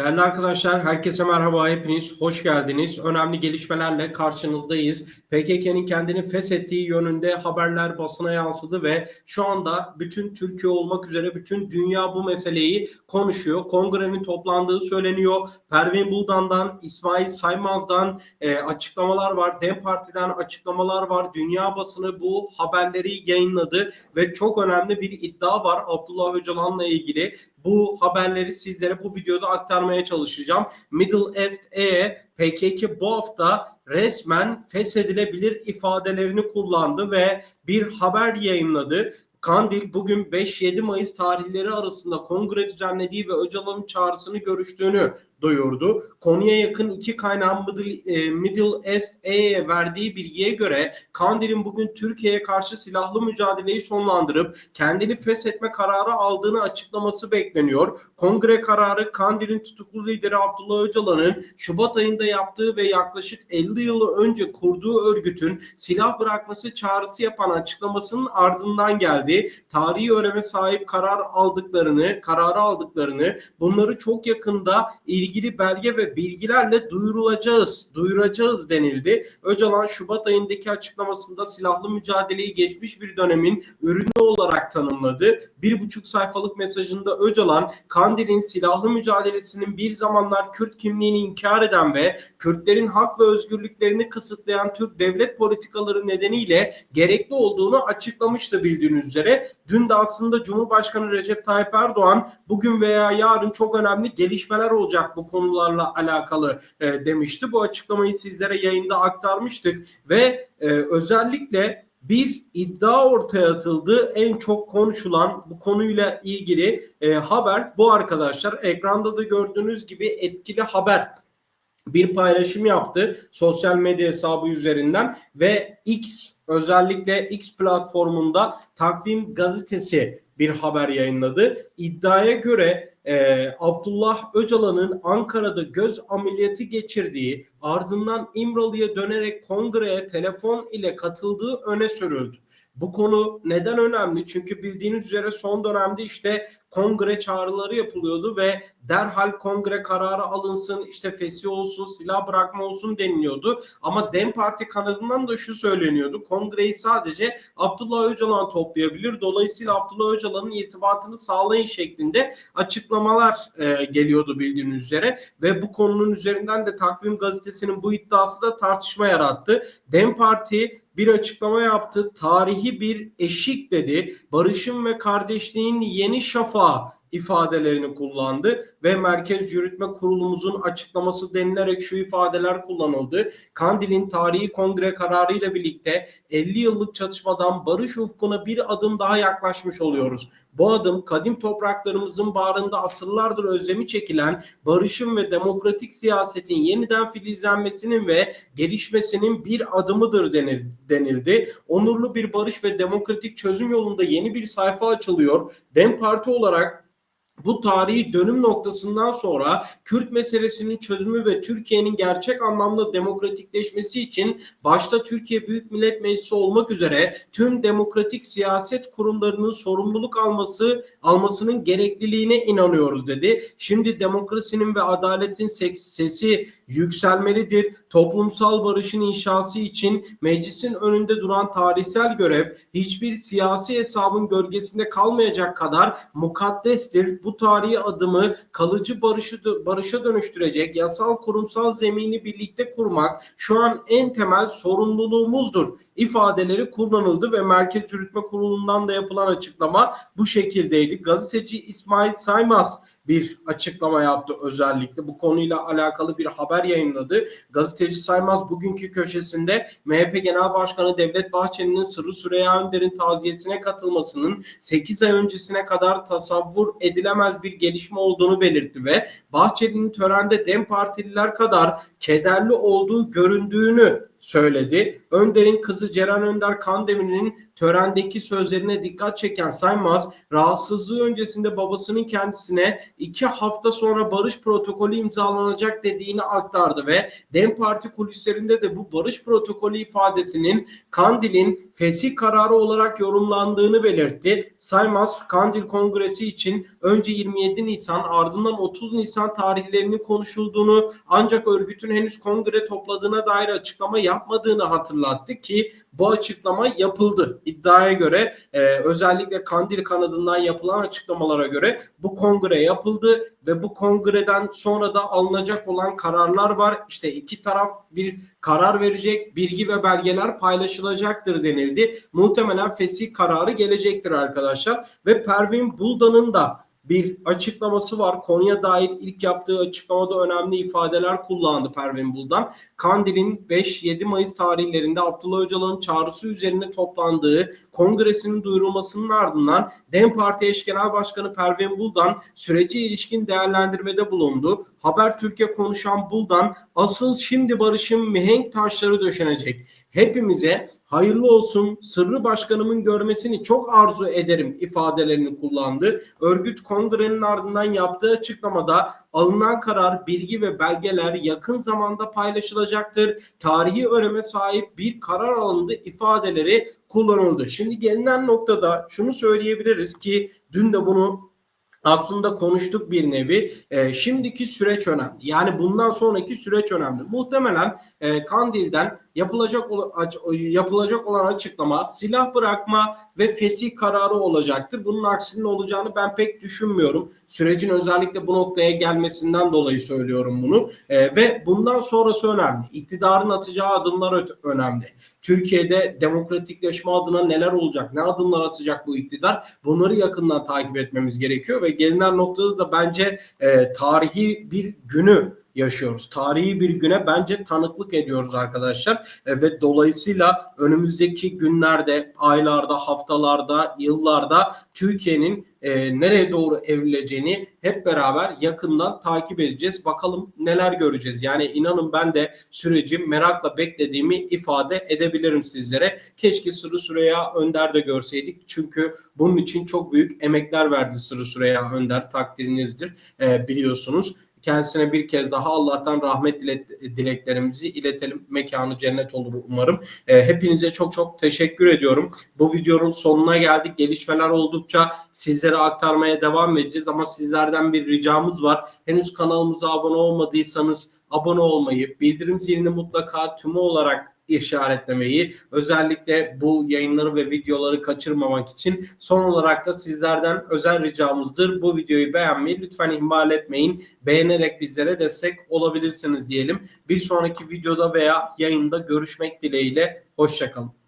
Değerli arkadaşlar, herkese merhaba, hepiniz hoş geldiniz. Önemli gelişmelerle karşınızdayız. PKK'nın kendini feshettiği yönünde haberler basına yansıdı ve şu anda bütün Türkiye olmak üzere bütün dünya bu meseleyi konuşuyor. Kongrenin toplandığı söyleniyor. Pervin Buldan'dan, İsmail Saymaz'dan e, açıklamalar var. DEM Parti'den açıklamalar var. Dünya basını bu haberleri yayınladı ve çok önemli bir iddia var Abdullah Öcalan'la ilgili. Bu haberleri sizlere bu videoda aktarmaya çalışacağım. Middle East E PKK bu hafta resmen feshedilebilir ifadelerini kullandı ve bir haber yayınladı. Kandil bugün 5-7 Mayıs tarihleri arasında kongre düzenlediği ve Öcalan'ın çağrısını görüştüğünü duyurdu. Konuya yakın iki kaynağın Middle, e, East E'ye verdiği bilgiye göre Kandil'in bugün Türkiye'ye karşı silahlı mücadeleyi sonlandırıp kendini feshetme kararı aldığını açıklaması bekleniyor. Kongre kararı Kandil'in tutuklu lideri Abdullah Öcalan'ın Şubat ayında yaptığı ve yaklaşık 50 yıl önce kurduğu örgütün silah bırakması çağrısı yapan açıklamasının ardından geldi. Tarihi öneme sahip karar aldıklarını, kararı aldıklarını, bunları çok yakında ilgili belge ve bilgilerle duyurulacağız, duyuracağız denildi. Öcalan Şubat ayındaki açıklamasında silahlı mücadeleyi geçmiş bir dönemin ürünü olarak tanımladı. Bir buçuk sayfalık mesajında Öcalan, Kandil'in silahlı mücadelesinin bir zamanlar Kürt kimliğini inkar eden ve Kürtlerin hak ve özgürlüklerini kısıtlayan Türk devlet politikaları nedeniyle gerekli olduğunu açıklamıştı bildiğiniz üzere. Dün de aslında Cumhurbaşkanı Recep Tayyip Erdoğan bugün veya yarın çok önemli gelişmeler olacak bu konularla alakalı e, demişti. Bu açıklamayı sizlere yayında aktarmıştık ve e, özellikle bir iddia ortaya atıldı. En çok konuşulan bu konuyla ilgili e, haber bu arkadaşlar. Ekranda da gördüğünüz gibi etkili haber bir paylaşım yaptı sosyal medya hesabı üzerinden ve X özellikle X platformunda Takvim Gazetesi bir haber yayınladı. İddiaya göre e, Abdullah Öcalan'ın Ankara'da göz ameliyatı geçirdiği ardından İmralı'ya dönerek kongreye telefon ile katıldığı öne sürüldü. Bu konu neden önemli? Çünkü bildiğiniz üzere son dönemde işte kongre çağrıları yapılıyordu ve derhal kongre kararı alınsın, işte fesih olsun, silah bırakma olsun deniliyordu. Ama DEM Parti kanadından da şu söyleniyordu. Kongreyi sadece Abdullah Öcalan toplayabilir. Dolayısıyla Abdullah Öcalan'ın irtibatını sağlayın şeklinde açıklamalar e, geliyordu bildiğiniz üzere ve bu konunun üzerinden de Takvim Gazetesi'nin bu iddiası da tartışma yarattı. DEM Parti bir açıklama yaptı. Tarihi bir eşik dedi. Barışın ve kardeşliğin yeni şafağı ifadelerini kullandı ve Merkez Yürütme Kurulumuzun açıklaması denilerek şu ifadeler kullanıldı. Kandil'in tarihi kongre kararı ile birlikte 50 yıllık çatışmadan barış ufkuna bir adım daha yaklaşmış oluyoruz. Bu adım kadim topraklarımızın bağrında asırlardır özlemi çekilen barışın ve demokratik siyasetin yeniden filizlenmesinin ve gelişmesinin bir adımıdır denildi. Onurlu bir barış ve demokratik çözüm yolunda yeni bir sayfa açılıyor. Dem Parti olarak bu tarihi dönüm noktasından sonra Kürt meselesinin çözümü ve Türkiye'nin gerçek anlamda demokratikleşmesi için başta Türkiye Büyük Millet Meclisi olmak üzere tüm demokratik siyaset kurumlarının sorumluluk alması almasının gerekliliğine inanıyoruz dedi. Şimdi demokrasinin ve adaletin sesi yükselmelidir. Toplumsal barışın inşası için meclisin önünde duran tarihsel görev hiçbir siyasi hesabın gölgesinde kalmayacak kadar mukaddestir. Bu tarihi adımı kalıcı barışı, barışa dönüştürecek yasal kurumsal zemini birlikte kurmak şu an en temel sorumluluğumuzdur ifadeleri kullanıldı ve Merkez Yürütme Kurulu'ndan da yapılan açıklama bu şekildeydi. Gazeteci İsmail Saymaz bir açıklama yaptı özellikle. Bu konuyla alakalı bir haber yayınladı. Gazeteci Saymaz bugünkü köşesinde MHP Genel Başkanı Devlet Bahçeli'nin Sırrı Süreyya Önder'in taziyesine katılmasının 8 ay öncesine kadar tasavvur edilemez bir gelişme olduğunu belirtti ve Bahçeli'nin törende DEM Partililer kadar kederli olduğu göründüğünü söyledi. Önder'in kızı Ceren Önder Kandemir'in törendeki sözlerine dikkat çeken Saymaz, rahatsızlığı öncesinde babasının kendisine iki hafta sonra barış protokolü imzalanacak dediğini aktardı ve DEM Parti kulislerinde de bu barış protokolü ifadesinin Kandil'in fesih kararı olarak yorumlandığını belirtti. Saymaz, Kandil Kongresi için önce 27 Nisan ardından 30 Nisan tarihlerinin konuşulduğunu ancak örgütün henüz kongre topladığına dair açıklama yapmadığını hatırlattı ki bu açıklama yapıldı. İddiaya göre e, özellikle Kandil kanadından yapılan açıklamalara göre bu kongre yapıldı ve bu kongreden sonra da alınacak olan kararlar var. İşte iki taraf bir karar verecek, bilgi ve belgeler paylaşılacaktır denildi. Muhtemelen fesih kararı gelecektir arkadaşlar ve Pervin Buldan'ın da bir açıklaması var. Konuya dair ilk yaptığı açıklamada önemli ifadeler kullandı Pervin Buldan. Kandil'in 5-7 Mayıs tarihlerinde Abdullah Öcalan'ın çağrısı üzerine toplandığı kongresinin duyurulmasının ardından DEM Parti eş genel başkanı Pervin Buldan süreci ilişkin değerlendirmede bulundu. Haber Türkiye konuşan Buldan asıl şimdi barışın mihenk taşları döşenecek. Hepimize hayırlı olsun sırrı başkanımın görmesini çok arzu ederim ifadelerini kullandı. Örgüt kongrenin ardından yaptığı açıklamada alınan karar, bilgi ve belgeler yakın zamanda paylaşılacaktır. Tarihi öneme sahip bir karar alındı ifadeleri kullanıldı. Şimdi gelinen noktada şunu söyleyebiliriz ki dün de bunu aslında konuştuk bir nevi. E, şimdiki süreç önemli. Yani bundan sonraki süreç önemli. Muhtemelen e, Kandil'den yapılacak yapılacak olan açıklama silah bırakma ve fesih kararı olacaktır. Bunun aksinin olacağını ben pek düşünmüyorum. Sürecin özellikle bu noktaya gelmesinden dolayı söylüyorum bunu. E, ve bundan sonrası önemli. İktidarın atacağı adımlar önemli. Türkiye'de demokratikleşme adına neler olacak? Ne adımlar atacak bu iktidar? Bunları yakından takip etmemiz gerekiyor ve gelinen noktada da bence e, tarihi bir günü yaşıyoruz. Tarihi bir güne bence tanıklık ediyoruz arkadaşlar. E, ve dolayısıyla önümüzdeki günlerde, aylarda, haftalarda, yıllarda Türkiye'nin e, nereye doğru evrileceğini hep beraber yakından takip edeceğiz. Bakalım neler göreceğiz. Yani inanın ben de süreci merakla beklediğimi ifade edebilirim sizlere. Keşke Sırrı Süreyya Önder de görseydik. Çünkü bunun için çok büyük emekler verdi Sırrı Süreyya Önder takdirinizdir e, biliyorsunuz. Kendisine bir kez daha Allah'tan rahmet dile- dileklerimizi iletelim. Mekanı cennet olur umarım. E, hepinize çok çok teşekkür ediyorum. Bu videonun sonuna geldik. Gelişmeler oldukça sizlere aktarmaya devam edeceğiz ama sizlerden bir ricamız var. Henüz kanalımıza abone olmadıysanız abone olmayı, bildirim zilini mutlaka tümü olarak işaretlemeyi özellikle bu yayınları ve videoları kaçırmamak için son olarak da sizlerden özel ricamızdır. Bu videoyu beğenmeyi lütfen ihmal etmeyin. Beğenerek bizlere destek olabilirsiniz diyelim. Bir sonraki videoda veya yayında görüşmek dileğiyle. Hoşçakalın.